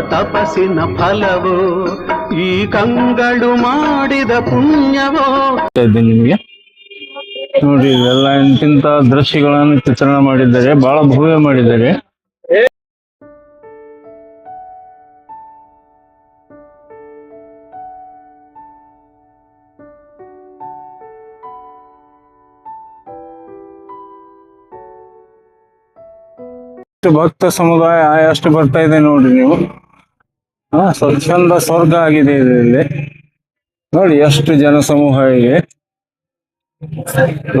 ತಪಸ್ಸಿನ ಫಲವೋ, ಈ ಕಂಗಳು ಮಾಡಿದ ಪುಣ್ಯವೋ. ನಿಮಗೆ? ನೋಡಿ ಎಲ್ಲ ಇಂತಿಂತ ದೃಶ್ಯಗಳನ್ನು ಚಿತ್ರಣ ಮಾಡಿದ್ದಾರೆ, ಬಹಳ ಭವ್ಯ ಮಾಡಿದ್ದಾರೆ. ಭಕ್ತ ಸಮುದಾಯ ಎಷ್ಟು ಬರ್ತಾ ಇದೆ ನೋಡ್ರಿ ನೀವು. ಹಾ ಸ್ವಚ್ಛಂದ ಸ್ವರ್ಗ ಆಗಿದೆ ಇದರಲ್ಲಿ. ನೋಡಿ ಎಷ್ಟು ಜನ ಸಮೂಹ ಇದೆ.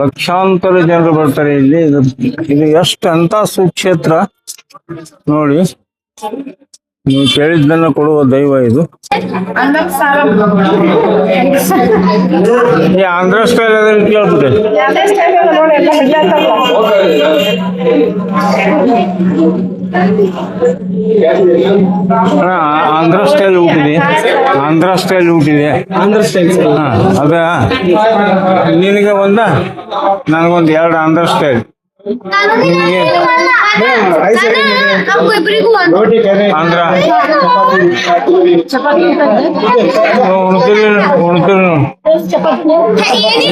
ಲಕ್ಷಾಂತರ ಜನರು ಬರ್ತಾರೆ ಇಲ್ಲಿ. ಇದು ಇದು ಎಷ್ಟು ಅಂತ ಸುಕ್ಷೇತ್ರ ನೋಡಿ. ನೀವು ಕೇಳಿದ್ದನ್ನ ಕೊಡುವ ದೈವ ಇದು. ಆಂಧ್ರ ಸ್ಟೈಲ್ ಅದನ್ನು ಕೇಳ್ಬಿಟ್ಟೆ ಆಂಧ್ರ ಸ್ಟೈಲ್ ಊಟಿದೆ ಆಂಧ್ರ ಸ್ಟೈಲ್ ಹೋಗಿದೆ ಆಂಧ್ರ ಸ್ಟೈಲ್. ಹಾ ಅದ ನಿನಗೆ ಒಂದ ನನಗೊಂದು ಎರಡು ಆಂಧ್ರ ಸ್ಟೈಲ್. ನಿನಗೆ ನಮಗೂ ಇಬ್ಬರಿಗೂ ಒಂದು ಆಂಧ್ರ ಉಣ್ತೀರಿ ಉಣ್ತೀರಿ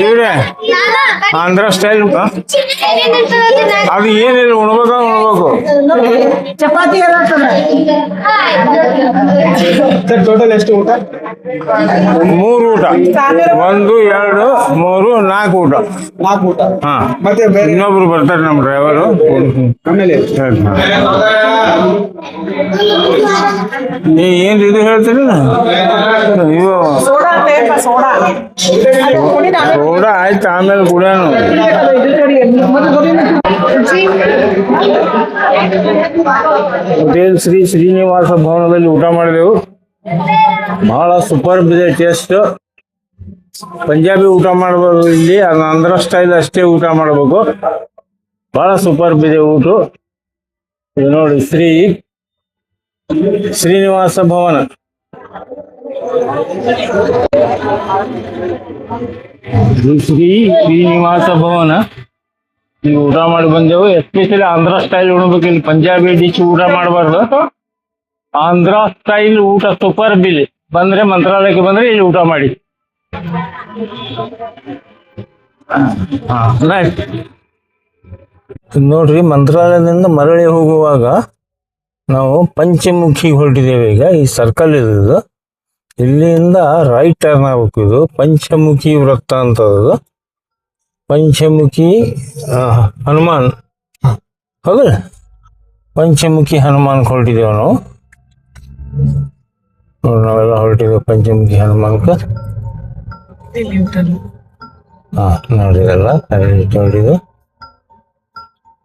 ಇವ್ರೆ ಆಂಧ್ರ ಸ್ಟೈಲ್ ಅದು ಏನಿಲ್ಲ ಉಣ್ಬೇಕ ಉಣ್ಬೇಕು ಚಪಾತಿ ಸರ್ ಟೋಟಲ್ ಎಷ್ಟು ಊಟ. ಮೂರು ಊಟ. ಒಂದು ಎರಡು ಮೂರು ನಾಲ್ಕು ಊಟ. ನಾಲ್ಕು ಊಟ. ಹಾ. ಮತ್ತೆ ಬೇರೆ? ಇನ್ನೊಬ್ರು ಬರ್ತಾರೆ. ನಮ್ಮ ಡ್ರೈವರು ಆಮೇಲೆ. ನೀ ಏನ್ ಇದು ಹೇಳ್ತೀರಿ? ಅಯ್ಯೋ. ಸೋಡಾ ಆಯ್ತು ಆಮೇಲೆ ಕುಡಿಯೋಣ. ಹೋಟೆಲ್ ಶ್ರೀ ಶ್ರೀನಿವಾಸ ಭವನದಲ್ಲಿ ಊಟ ಮಾಡಿದೆವು. ಬಹಳ ಸೂಪರ್ಬ್ ಇದೆ ಟೇಸ್ಟ್ ಪಂಜಾಬಿ ಊಟ ಮಾಡಬಾರ್ದು ಇಲ್ಲಿ ಅದನ್ನ ಅಂದ್ರ ಸ್ಟೈಲ್ ಅಷ್ಟೇ ಊಟ ಮಾಡಬೇಕು. ಬಹಳ ಸೂಪರ್ ಇದೆ ಊಟ. ಇದು ನೋಡಿ ಶ್ರೀ ಶ್ರೀನಿವಾಸ ಭವನ. ಶ್ರೀ ಶ್ರೀನಿವಾಸ ಭವನ. ನೀವು ಊಟ ಮಾಡಿ ಬಂದೆವು. ಎಸ್ಪೆಷಲಿ ಆಂಧ್ರ ಸ್ಟೈಲ್ ಉಣ್ಬೇಕು. ಇಲ್ಲಿ ಪಂಜಾಬಿ ಡಿಶ್ ಊಟ ಮಾಡಬಾರ್ದು. ಆಂಧ್ರ ಸ್ಟೈಲ್ ಊಟ ಸೂಪರ್ ಬಿಲ್ ಬಂದ್ರೆ ಮಂತ್ರಾಲಯಕ್ಕೆ ಬಂದ್ರೆ ಇಲ್ಲಿ ಊಟ ಮಾಡಿ. ಹಾ, ನೋಡ್ರಿ ಮಂತ್ರಾಲಯದಿಂದ ಮರಳಿ ಹೋಗುವಾಗ ನಾವು ಪಂಚಮುಖಿ ಹೊರಟಿದ್ದೇವೆ. ಈಗ ಈ ಸರ್ಕಲ್ ಇದು ಇಲ್ಲಿಂದ ರೈಟ್ ಟರ್ನ್ ಆಗಬೇಕು ಇದು. ಪಂಚಮುಖಿ ವೃತ್ತ ಅಂತ ಅದು. ಪಂಚಮುಖಿ ಹನುಮಾನ್. ಹೌದಲ್ಲ ಪಂಚಮುಖಿ ಹನುಮಾನ್ ಹೊರಟಿದ್ದೇವೆ ನಾವು. ನೋಡಿ ನಾವೆಲ್ಲ ಹೊರಟಿದ್ದೇವೆ ಪಂಚಮುಖಿ ಹನುಮಾನ್ಕ ಹಾ ನೋಡಿದಲ್ಲ ಹೊರಟಿದ್ದು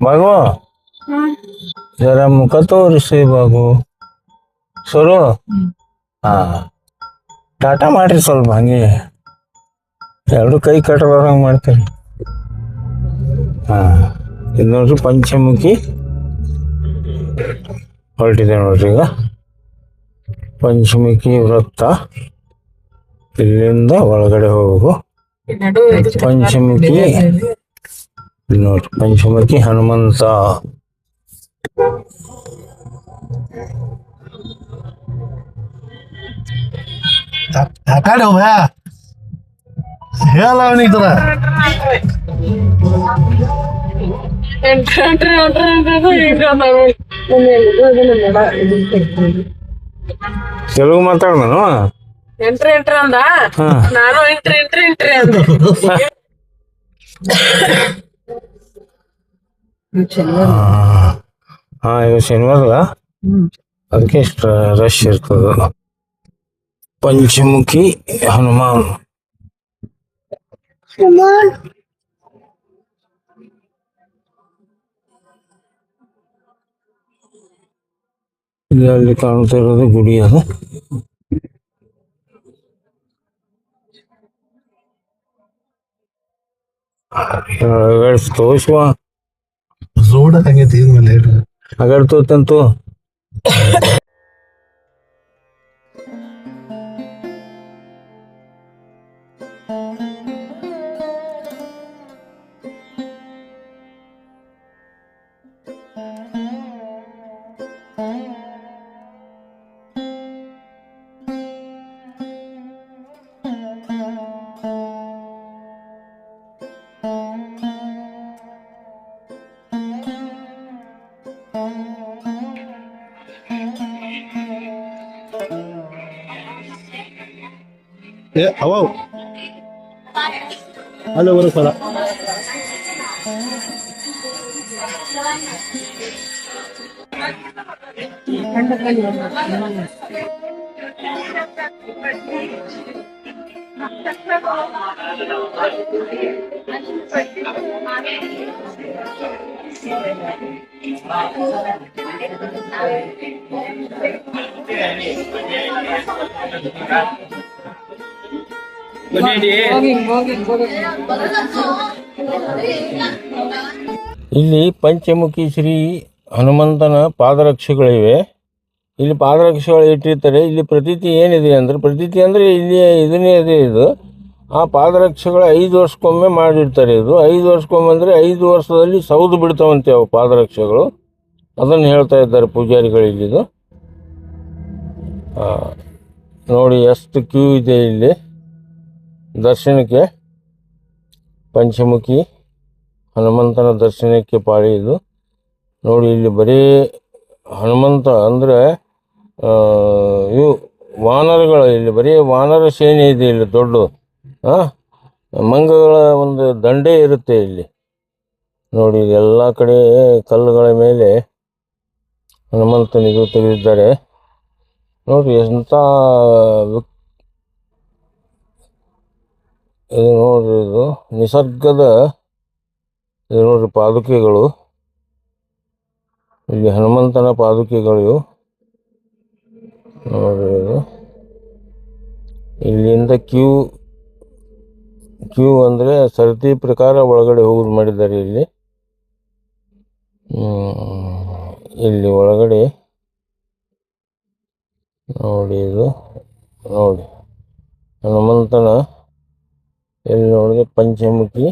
ಬಾಗು ಜರ ಮುಖ ತೋರಿಸಿ ಬಾಗು ಸರು? ಹಾ. ಟಾಟಾ ಮಾಡ್ರಿ ಸ್ವಲ್ಪ ಹಂಗೆ. ಎರಡು ಕೈ ಕಟ್ಟಬಾರಂಗೆ ಮಾಡ್ತೀರಿ. ಹಾ. ಇದು ನೋಡ್ರಿ ಪಂಚಮುಖಿ. ಹೊರಟಿದೆ ನೋಡ್ರಿ ಈಗ. ಪಂಚಮುಖಿ ವೃತ್ತ. ಇಲ್ಲಿಂದ ಒಳಗಡೆ ಹೋಗು. ಪಂಚಮುಖಿ ಇಲ್ಲಿ ನೋಡ್ರಿ ಪಂಚಮುಖಿ ಹನುಮಂತ ಯಾಕಡೆ ಹೋಗ್ಯಾ ಹೇಳ ಅವನಿಗೆ ತರ ತೆಲುಗು ಮಾತಾಡೋಣ ಎಂಟ್ರಿ ಎಂಟ್ರಿ ಅಂದ ಹಾ ನಾನು ಎಂಟ್ರಿ ಎಂಟ್ರಿ ಎಂಟ್ರಿ ಅಂದ ಹಾ ಈಗ ಶನಿವಾರ ಅದಕ್ಕೆ ಇಷ್ಟು ರಶ್ ಇರ್ತದ ಪಂಚಮುಖಿ ಹನುಮಾನ್ ಇಲ್ಲಿ ಅಲ್ಲಿ ಕಾಣ್ತಾ ಇರೋದು ಗುಡಿ ಅದು ತೋರಿಸುವ ರೋಡ್ ಆಗೈತಿ ಈಗ ಲೇಟ್ ಅಗರ್ ತೋತಂತು. ಏ ಅವ ಅಲ್ಲೇ ಬರೋ ಫಲ ಇಲ್ಲಿ ಪಂಚಮುಖಿ ಶ್ರೀ ಹನುಮಂತನ ಪಾದರಕ್ಷೆಗಳಿವೆ. ಇಲ್ಲಿ ಪಾದರಕ್ಷೆಗಳು ಇಟ್ಟಿರ್ತಾರೆ. ಇಲ್ಲಿ ಪ್ರತೀತಿ ಏನಿದೆ ಅಂದ್ರೆ, ಪ್ರತೀತಿ ಅಂದರೆ ಇಲ್ಲಿ ಇದನ್ನೇ ಇದೆ ಇದು. ಆ ಪಾದರಕ್ಷೆಗಳು ಐದು ವರ್ಷಕ್ಕೊಮ್ಮೆ ಮಾಡಿರ್ತಾರೆ ಇದು. ಐದು ವರ್ಷಕ್ಕೊಮ್ಮೆ ಅಂದರೆ ಐದು ವರ್ಷದಲ್ಲಿ ಸೌದು ಬಿಡ್ತಾವಂತೆ ಅವು ಪಾದರಕ್ಷೆಗಳು. ಅದನ್ನು ಹೇಳ್ತಾ ಇದ್ದಾರೆ ಪೂಜಾರಿಗಳು ಇಲ್ಲಿದು ನೋಡಿ, ಎಷ್ಟು ಕ್ಯೂ ಇದೆ ಇಲ್ಲಿ. ದರ್ಶನಕ್ಕೆ ಪಂಚಮುಖಿ ಹನುಮಂತನ ದರ್ಶನಕ್ಕೆ ಪಾಳಿ ಇದು ನೋಡಿ, ಇಲ್ಲಿ ಬರೀ ಹನುಮಂತ ಅಂದರೆ ಇವು ವಾನರಗಳು, ಇಲ್ಲಿ ಬರೀ ವಾನರ ಸೇನೆ ಇದೆ ಇಲ್ಲಿ ದೊಡ್ಡ ಮಂಗಗಳ ಒಂದು ದಂಡೆ ಇರುತ್ತೆ ಇಲ್ಲಿ. ನೋಡಿ ಎಲ್ಲ ಕಡೆ ಕಲ್ಲುಗಳ ಮೇಲೆ ಹನುಮಂತನಿಗೂ ತೆಗೆದಿದ್ದಾರೆ. ನೋಡಿ, ಎಂಥ ಇದು ನೋಡ್ರಿ, ಇದು ನಿಸರ್ಗದ ಇದು ನೋಡ್ರಿ ಪಾದುಕೆಗಳು. ಇಲ್ಲಿ ಹನುಮಂತನ ಪಾದುಕೆಗಳು. ನೋಡ್ರಿ ಇದು. ಇಲ್ಲಿಂದ ಕ್ಯೂ ಕ್ಯೂ ಅಂದರೆ ಸರತಿ ಪ್ರಕಾರ ಒಳಗಡೆ ಹೋಗೋದು ಮಾಡಿದ್ದಾರೆ ಇಲ್ಲಿ. ಇಲ್ಲಿ ಒಳಗಡೆ. ನೋಡಿ ಇದು, ನೋಡಿ. ಹನುಮಂತನ ಎಲ್ಲಿ ನೋಡಿದ್ರೆ ಪಂಚಮುಖಿ.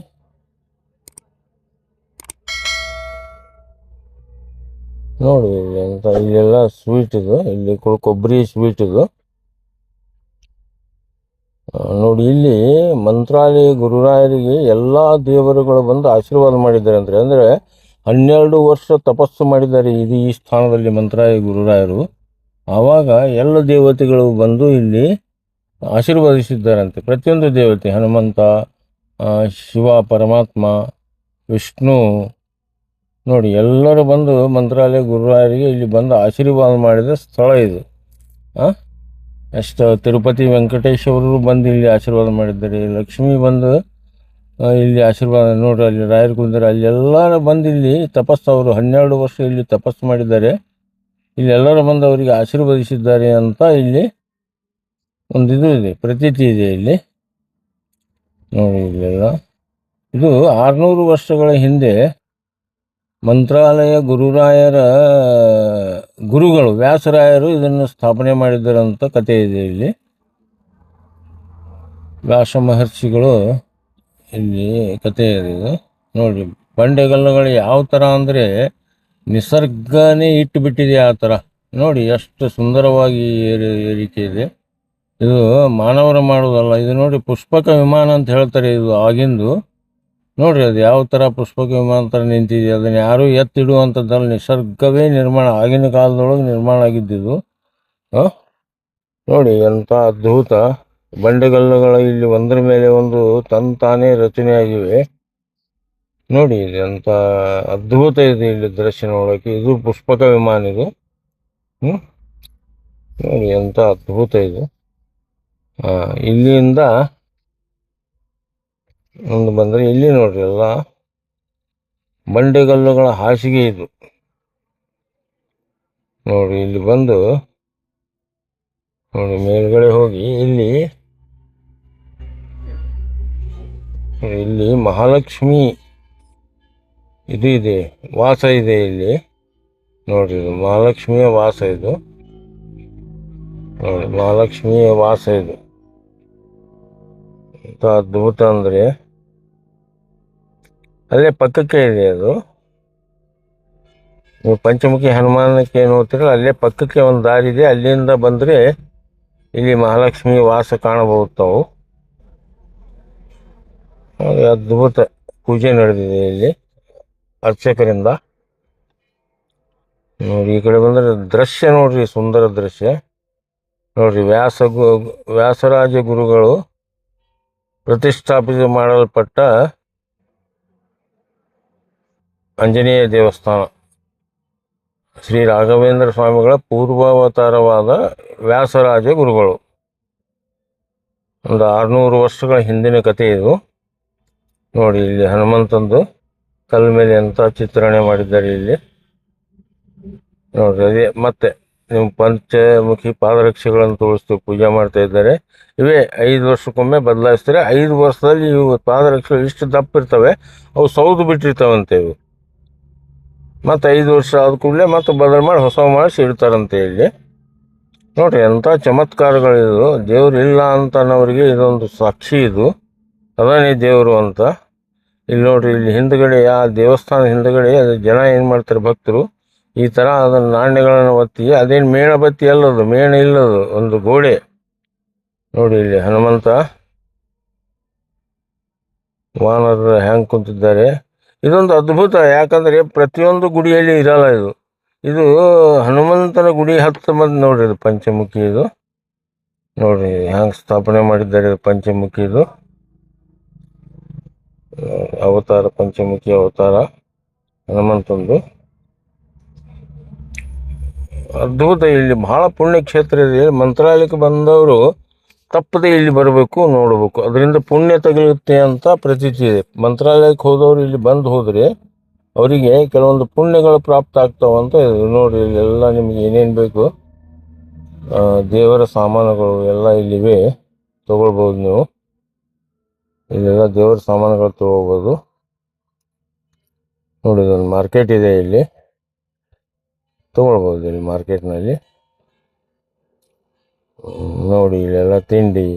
ನೋಡಿ ಎಂತ, ಇಲ್ಲೆಲ್ಲ ಸ್ವೀಟ್ ಇದು. ಇಲ್ಲಿ ಕೊಬ್ಬರಿ ಸ್ವೀಟ್ ಇದು. ನೋಡಿ ಇಲ್ಲಿ ಮಂತ್ರಾಲಯ ಗುರುರಾಯರಿಗೆ ಎಲ್ಲ ದೇವರುಗಳು ಬಂದು ಆಶೀರ್ವಾದ ಮಾಡಿದ್ದಾರೆ ಅಂದರೆ ಅಂದರೆ ಹನ್ನೆರಡು ವರ್ಷ ತಪಸ್ಸು ಮಾಡಿದ್ದಾರೆ ಇದು ಈ ಸ್ಥಾನದಲ್ಲಿ ಮಂತ್ರಾಲಯ ಗುರುರಾಯರು. ಆವಾಗ ಎಲ್ಲ ದೇವತೆಗಳು ಬಂದು ಇಲ್ಲಿ ಆಶೀರ್ವದಿಸಿದ್ದಾರಂತೆ. ಪ್ರತಿಯೊಂದು ದೇವತೆ, ಹನುಮಂತ ಶಿವ, ಪರಮಾತ್ಮ, ವಿಷ್ಣು, ನೋಡಿ, ಎಲ್ಲರೂ ಬಂದು ಮಂತ್ರಾಲಯ ಗುರುವಾರಿಗೆ ಇಲ್ಲಿ ಬಂದು ಆಶೀರ್ವಾದ ಮಾಡಿದ ಸ್ಥಳ ಇದು. ಹಾಂ ಎಷ್ಟು ತಿರುಪತಿ ವೆಂಕಟೇಶ್ ಅವರು ಬಂದು ಇಲ್ಲಿ ಆಶೀರ್ವಾದ ಮಾಡಿದ್ದಾರೆ. ಲಕ್ಷ್ಮಿ ಬಂದು ಇಲ್ಲಿ ಆಶೀರ್ವಾದ ನೋಡ್ರಿ, ಅಲ್ಲಿ ರಾಯರ ಕುಂದರೆ, ಅಲ್ಲಿ ಎಲ್ಲರೂ ಬಂದು ಇಲ್ಲಿ ತಪಸ್ಸು, ಅವರು ಹನ್ನೆರಡು ವರ್ಷ ಇಲ್ಲಿ ತಪಸ್ಸು ಮಾಡಿದ್ದಾರೆ. ಇಲ್ಲಿ ಎಲ್ಲರೂ ಬಂದು ಅವರಿಗೆ ಆಶೀರ್ವದಿಸಿದ್ದಾರೆ ಅಂತ ಇಲ್ಲಿ ಒಂದು ಇದು ಇದೆ, ಪ್ರತೀತಿ ಇದೆ ಇಲ್ಲಿ. ನೋಡಿ ಇಲ್ಲೆಲ್ಲ. ಇದು ಆರುನೂರು ವರ್ಷಗಳ ಹಿಂದೆ ಮಂತ್ರಾಲಯ ಗುರುರಾಯರ, ಗುರುಗಳು, ವ್ಯಾಸರಾಯರು ಇದನ್ನು ಸ್ಥಾಪನೆ ಮಾಡಿದ್ದರಂತ ಕಥೆ ಇದೆ ಇಲ್ಲಿ. ವ್ಯಾಸ ಮಹರ್ಷಿಗಳು ಇಲ್ಲಿ ಕಥೆ ಇದೆ ಇದು. ನೋಡಿ, ಬಂಡೆಗಲ್ಲುಗಳು ಯಾವ ಥರ ಅಂದರೆ ನಿಸರ್ಗನೇ ಇಟ್ಟು ಬಿಟ್ಟಿದೆ ಆ ಥರ ನೋಡಿ, ಎಷ್ಟು ಸುಂದರವಾಗಿ ಏರಿ, ಏರಿಕೆ ಇದೆ. ಇದು ಮಾನವರು ಮಾಡೋದಲ್ಲ ಇದು ನೋಡಿ ಪುಷ್ಪಕ ವಿಮಾನ ಅಂತ ಹೇಳ್ತಾರೆ ಇದು ಆಗಿಂದು. ನೋಡ್ರಿ ಅದು ಯಾವ ಥರ ಪುಷ್ಪಕ ವಿಮಾನ ಥರ ನಿಂತಿದೆ ಅದನ್ನು ಯಾರೂ ಎತ್ತಿಡುವಂಥದ್ದಲ್ಲ ನಿಸರ್ಗವೇ ನಿರ್ಮಾಣ, ಆಗಿನ ಕಾಲದೊಳಗೆ ನಿರ್ಮಾಣ ಆಗಿದ್ದಿದ್ದು? ನೋಡಿ ಎಂಥ ಅದ್ಭುತ. ಬಂಡೆಗಲ್ಲುಗಳು ಇಲ್ಲಿ ಒಂದರ ಮೇಲೆ ಒಂದು ತಂತಾನೇ ರಚನೆಯಾಗಿವೆ. ನೋಡಿ ಇದು ಎಂಥ ಅದ್ಭುತ ಇದೆ ಇಲ್ಲಿ ದೃಶ್ಯ ನೋಡೋಕ್ಕೆ ಇದು ಪುಷ್ಪಕ ವಿಮಾನ ಇದು. ಹ್ಞೂ ನೋಡಿ ಎಂಥ ಅದ್ಭುತ ಇದು. ಇಲ್ಲಿಂದ ಒಂದು ಬಂದರೆ ಇಲ್ಲಿ ನೋಡ್ರಿ ಎಲ್ಲ ಬಂಡೆಗಲ್ಲುಗಳ ಹಾಸಿಗೆ ಇದು. ನೋಡಿ ಇಲ್ಲಿ ಬಂದು ನೋಡಿ ಮೇಲ್ಗಡೆ ಹೋಗಿ ಇಲ್ಲಿ ಇಲ್ಲಿ ಮಹಾಲಕ್ಷ್ಮಿ ಇದು ಇದೆ, ವಾಸ ಇದೆ ಇಲ್ಲಿ. ನೋಡ್ರಿ, ಇದು ಮಹಾಲಕ್ಷ್ಮಿಯ ವಾಸ ಇದು. ಮಹಾಲಕ್ಷ್ಮಿಯ ವಾಸ ಇದು. ಇಂಥ ಅದ್ಭುತ ಅಂದರೆ ಅಲ್ಲೇ ಪಕ್ಕಕ್ಕೆ ಇದೆ ಅದು. ನೀವು ಪಂಚಮುಖಿ ಹನುಮಾನಕ್ಕೆ ಏನು ಹೋಗ್ತೀರಲ್ಲ ಅಲ್ಲೇ ಪಕ್ಕಕ್ಕೆ ಒಂದು ದಾರಿ ಇದೆ. ಅಲ್ಲಿಂದ ಬಂದರೆ ಇಲ್ಲಿ ಮಹಾಲಕ್ಷ್ಮಿ ವಾಸ ಕಾಣಬಹುದು ತಾವು ಅದ್ಭುತ ಪೂಜೆ ನಡೆದಿದೆ ಇಲ್ಲಿ ಅರ್ಚಕರಿಂದ. ನೋಡಿ, ಈ ಕಡೆ ಬಂದರೆ ದೃಶ್ಯ ನೋಡ್ರಿ, ಸುಂದರ ದೃಶ್ಯ. ನೋಡ್ರಿ ವ್ಯಾಸ ಗು, ವ್ಯಾಸರಾಜ ಗುರುಗಳು ಪ್ರತಿಷ್ಠಾಪಿತ ಮಾಡಲ್ಪಟ್ಟ ಆಂಜನೇಯ ದೇವಸ್ಥಾನ. ಶ್ರೀ ರಾಘವೇಂದ್ರ ಸ್ವಾಮಿಗಳ ಪೂರ್ವಾವತಾರವಾದ ವ್ಯಾಸರಾಜ ಗುರುಗಳು. ಒಂದು ಆರುನೂರು ವರ್ಷಗಳ ಹಿಂದಿನ ಕಥೆ ಇದು. ನೋಡಿ ಇಲ್ಲಿ ಹನುಮಂತಂದು ಕಲ್ ಮೇಲೆ ಅಂತ ಚಿತ್ರಣೆ ಮಾಡಿದ್ದಾರೆ ಇಲ್ಲಿ. ನೋಡ್ರಿ ಅದೇ ಮತ್ತೆ ಪಂಚಮುಖಿ ಪಾದರಕ್ಷೆಗಳನ್ನು ತೋರಿಸ್ತೀವಿ ಪೂಜೆ ಮಾಡ್ತಾ ಇದ್ದಾರೆ. ಇವೇ ಐದು ವರ್ಷಕ್ಕೊಮ್ಮೆ ಬದಲಾಯಿಸ್ತಾರೆ. ಐದು ವರ್ಷದಲ್ಲಿ ಇವು ಪಾದರಕ್ಷೆಗಳು ಇಷ್ಟು ದಪ್ಪ ಇರ್ತವೆ ಅವು ಸೌದು ಬಿಟ್ಟಿರ್ತಾವಂತೆ ಇವು. ಮತ್ತು ಐದು ವರ್ಷ ಆದ ಕೂಡಲೇ ಮತ್ತು ಬದಲು ಮಾಡಿ ಹೊಸ ಮಾಡಿಸಿ ಇಡ್ತಾರಂತೆ ಇಲ್ಲಿ. ನೋಡ್ರಿ, ಎಂಥ ಚಮತ್ಕಾರಗಳಿದು ದೇವ್ರು ಇಲ್ಲ ಅಂತ ಅನ್ನೋರಿಗೆ ಇದೊಂದು ಸಾಕ್ಷಿ ಇದು. ಅದಾನೇ ದೇವರು ಅಂತ. ಇಲ್ಲಿ ನೋಡ್ರಿ, ಇಲ್ಲಿ ಹಿಂದ್ಗಡೆ, ಆ ದೇವಸ್ಥಾನ ಹಿಂದ್ಗಡೆ ಜನ ಏನು ಮಾಡ್ತಾರೆ ಭಕ್ತರು? ಈ ಥರ ಅದರ ನಾಣ್ಯಗಳನ್ನು ಒತ್ತಿ ಅದೇನು ಮೇಣ ಬತ್ತಿ ಅಲ್ಲದು, ಮೇಣ ಇಲ್ಲದು, ಒಂದು ಗೋಡೆ. ನೋಡಿ ಇಲ್ಲಿ ಹನುಮಂತ. ವಾನರ ಹ್ಯಾಂಗ್ ಕುಂತಿದ್ದಾರೆ. ಇದೊಂದು ಅದ್ಭುತ, ಯಾಕಂದ್ರೆ ಪ್ರತಿಯೊಂದು ಗುಡಿಯಲ್ಲಿ ಇರಲ್ಲ ಇದು. ಇದು ಹನುಮಂತನ ಗುಡಿ ಹತ್ತು ಮಂದಿ ನೋಡ್ರಿ ಇದು ಪಂಚಮುಖಿ ಇದು. ನೋಡ್ರಿ ಹ್ಯಾಂಗ್ ಸ್ಥಾಪನೆ ಮಾಡಿದ್ದಾರೆ ಪಂಚಮುಖಿ ಇದು. ಅವತಾರ, ಪಂಚಮುಖಿ ಅವತಾರ, ಹನುಮಂತಂದು. ಅದ್ಭುತ ಇಲ್ಲಿ ಬಹಳ ಪುಣ್ಯ ಕ್ಷೇತ್ರ ಇದೆ. ಮಂತ್ರಾಲಯಕ್ಕೆ ಬಂದವರು ತಪ್ಪದೆ ಇಲ್ಲಿ ಬರಬೇಕು, ನೋಡಬೇಕು. ಅದರಿಂದ ಪುಣ್ಯ ತಗಲುತ್ತೆ ಅಂತ ಪ್ರತೀತಿ ಇದೆ. ಮಂತ್ರಾಲಯಕ್ಕೆ ಹೋದವರು ಇಲ್ಲಿ ಬಂದು ಹೋದರೆ ಅವರಿಗೆ ಕೆಲವೊಂದು ಪುಣ್ಯಗಳು ಪ್ರಾಪ್ತ ಆಗ್ತಾವೆ ಅಂತ ಇದೆ. ನೋಡಿ, ಇಲ್ಲೆಲ್ಲ ನಿಮಗೆ ಏನೇನು ಬೇಕು? ದೇವರ ಸಾಮಾನುಗಳು ಎಲ್ಲ ಇಲ್ಲಿವೆ. ತಗೊಳ್ಬೋದು ನೀವು. ಇಲ್ಲೆಲ್ಲ ದೇವರ ಸಾಮಾನುಗಳು ತಗೋಬೋದು ನೋಡಿ, ಇದೊಂದು ಮಾರ್ಕೆಟ್ ಇದೆ ಇಲ್ಲಿ. ತಗೊಳ್ಬೋದು ಇಲ್ಲಿ ಮಾರ್ಕೆಟ್ನಲ್ಲಿ. ನೋಡಿ, ಇಲ್ಲೆಲ್ಲ ತಿಂಡಿ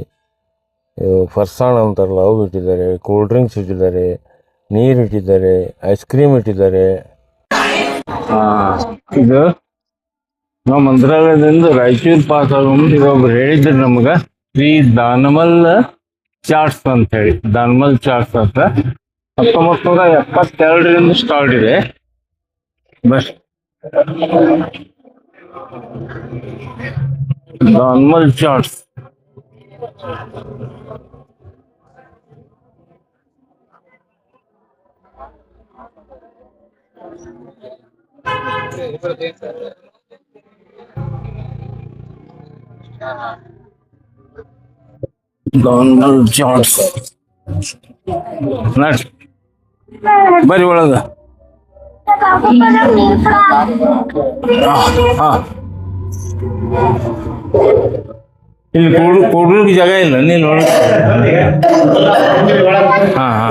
ಫರ್ಸಾಣ ಅಂತಾರಲ್ಲ, ಅವು ಇಟ್ಟಿದ್ದಾರೆ. ಕೂಲ್ ಡ್ರಿಂಕ್ಸ್ ಇಟ್ಟಿದ್ದಾರೆ. ನೀರು ಇಟ್ಟಿದ್ದಾರೆ. ಐಸ್ ಕ್ರೀಮ್ ಇಟ್ಟಿದ್ದಾರೆ. ಇದು ನಾವು ಮಂತ್ರಾಲಯದಿಂದ ರಾಯಚೂರು ಪಾಸ್ ಆಗೋದು ಇದೊಬ್ರು ಹೇಳಿದ್ರು ನಮ್ಗೆ. ಶ್ರೀ ದಾನಮಲ್ ಚಾಟ್ಸ್ ಅಂತ ಹೇಳಿ. ದಾನಮಲ್ ಚಾಟ್ಸ್ ಅಂತ ಹತ್ತೊಂಬತ್ತು ನೂರ ಎಪ್ಪತ್ತೆರಡರಿಂದ ಸ್ಟಾರ್ಟ್ ಇದೆ. ಬಸ್ ದಾನಮಲ್ ಚಾಟ್ಸ್ ದಾನಮಲ್ ಚಾಟ್ಸ್ ನಡ್ಸ್ ಬರ್ರಿ ಒಳಗ. ಹಾ ಇಲ್ಲಿ ಕೂಡ್ ಕೂಡ್ಲಿಕ್ಕೆ ಜಾಗ ಇಲ್ಲ ನೀನು ಒಳಗೆ ಹಾ ಹಾ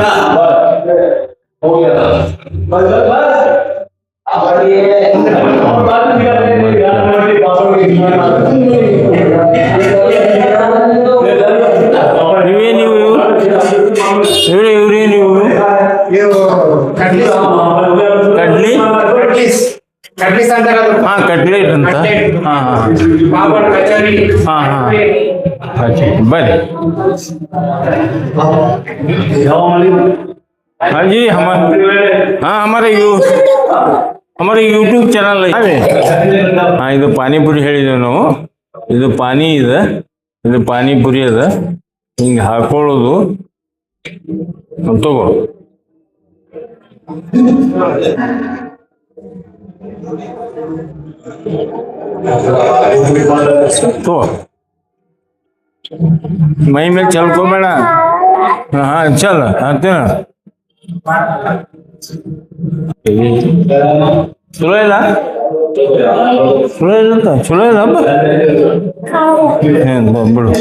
ನೀವೇ ನೀವು ಇವ್ರೆ ಇವ್ರೇ ನೀವು ಕಡ್ಲಿ ಕಡ್ಲಿ ಸಂತಾರ ಹಾ ಕಟ್ಲೆಟ್ ಅಂತ ಹಾ ಹಾ ಪಾಪಡ್ ಕಚೋರಿ ಹಾ ಹಾ अच्छा ಬರ್ರಿ हाँ जी हमारे हाँ हमारे यू हमारे ಯೂಟ್ಯೂಬ್ ಚಾನಲ್ ಐತೆ ಹಾಂ ಇದು ಪಾನಿಪುರಿ ಹೇಳಿದ್ದೇವೆ ನಾವು ಇದು ಪಾನಿ ಇದೆ ಇದು ಪಾನಿಪುರಿ ಅದ ಹಿಂಗೆ ಹಾಕೊಳ್ಳೋದು ತಗೋ ತಗೋ ಮೈ ಮೇಲೆ ಚಲ್ಕೋಬೇಡ ಹಾ ಚಲ್ ಅಂತೀನ ಚಲೋ ಇಲ್ಲ ಚಲೋ ಇಲ್ಲ ಅಂತ ಚಲೋ ಇಲ್ಲ ಹಬ್ಬ ಏನ್ ಬ- ಬಿಡು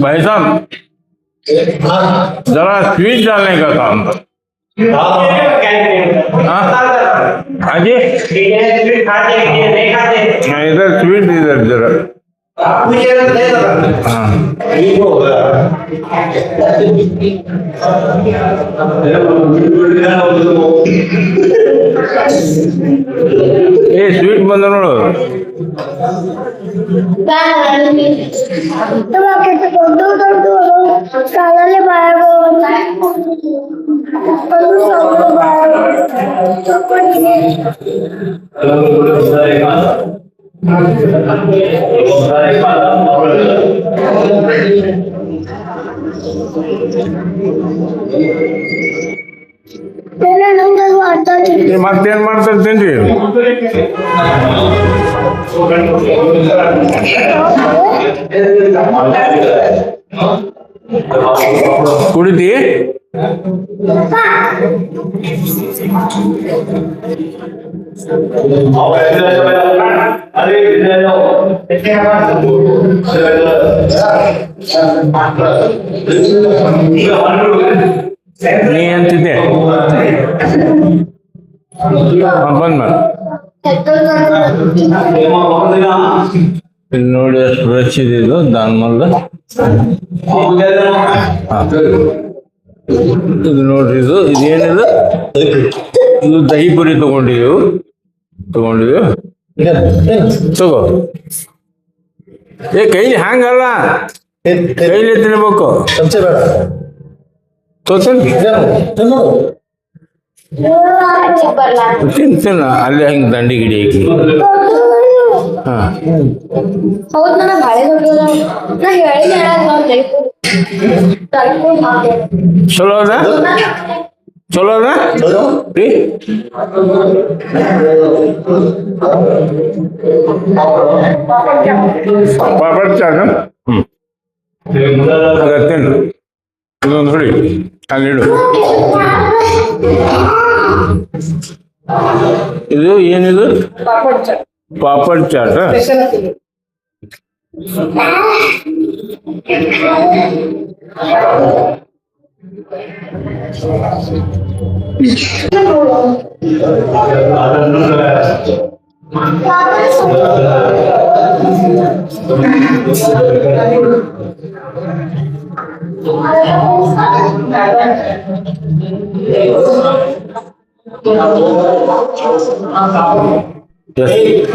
भाई साहब जरा स्वीट डालने का काम। हाँ? हाँ जी? इधर स्वीट इधर जरा। ಏ ಸ್ವೀಟ್ ಬಂದ ನೋಡು. ದೊಡ್ಡ ದೊಡ್ಡ ಕಾಲಲ್ಲಿ ಬಾಯ ನಂಗೆ ಅರ್ಥ ಏ, ಮತ್ತೇನ್ ಮಾಡ್ತಾರೆ ತಿನ್ರಿ ಕುಡಿತಿ ನೀ ಅಂತಿದ್ದೆ. ಬಂದ್ ನೋಡಿ ಎಷ್ಟು ರಚ್ ಇದೆ ಹಾ. ಇದು ನೋಡ್ರಿ ಇದು ಇದೇನಿದು? ಇದು ದಹಿ ಪುರಿ ತಗೊಂಡಿದ್ದೀವಿ ತಗೊಂಡಿದ್ದೀವಿ ತಗೋ. ಏ ಕೈ ಹ್ಯಾಂಗಲ್ಲ? ಕೈಲಿ ತಿನ್ಬೇಕು. ತಿನ್ನು ತಿನ್ ತಿನ್ನ ಅಲ್ಲೇ ಹಿಂಗೆ ದಂಡಿ ಗಿಡಿ ಹಾಕಿ. ಹಾ. ಚಲೋ ಅದ? ಚಲೋ ರೀ? ಪಾಪಡ್ ಚಾಕ ಹ್ಮ್. ಅಗತ್ತೇನು ಇದೊಂದು ಹೊಡಿ. ಅಲ್ಲಿಡು ಇದು ಏನಿದು? ಪಾಪಡ್ ಚಾಟ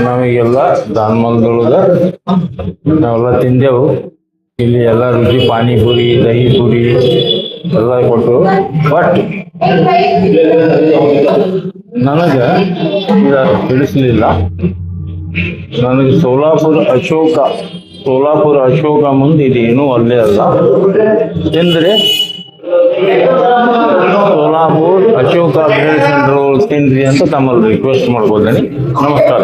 ನಮಗೆಲ್ಲ ದಾನ್ಮಲ್ದೊಳಗ ನಾವೆಲ್ಲ ತಿಂದೆವು ಇಲ್ಲಿ ಎಲ್ಲ ರುಚಿ ಪಾನಿಪುರಿ ದಹಿ ಪುರಿ ಎಲ್ಲ ಕೊಟ್ಟು ಬಟ್ ನನಗೆ ತಿಳಿಸಲಿಲ್ಲ. ನನಗೆ ಸೋಲಾಪುರ ಅಶೋಕ ಸೋಲಾಪುರ ಅಶೋಕ ಮುಂದೆ ಇದೇನು ಅಲ್ಲೇ ಅಲ್ಲ. ಎಂದರೆ ಸೋಲಾಪುರ್ ಅಶೋಕ ಬ್ರೇಡ್ ಸೆಂಟರ್ ತಿನ್ರಿ ಅಂತ ತಮ್ಮಲ್ಲಿ ರಿಕ್ವೆಸ್ಟ್ ಮಾಡ್ಕೋತೀನಿ. ನಮಸ್ಕಾರ.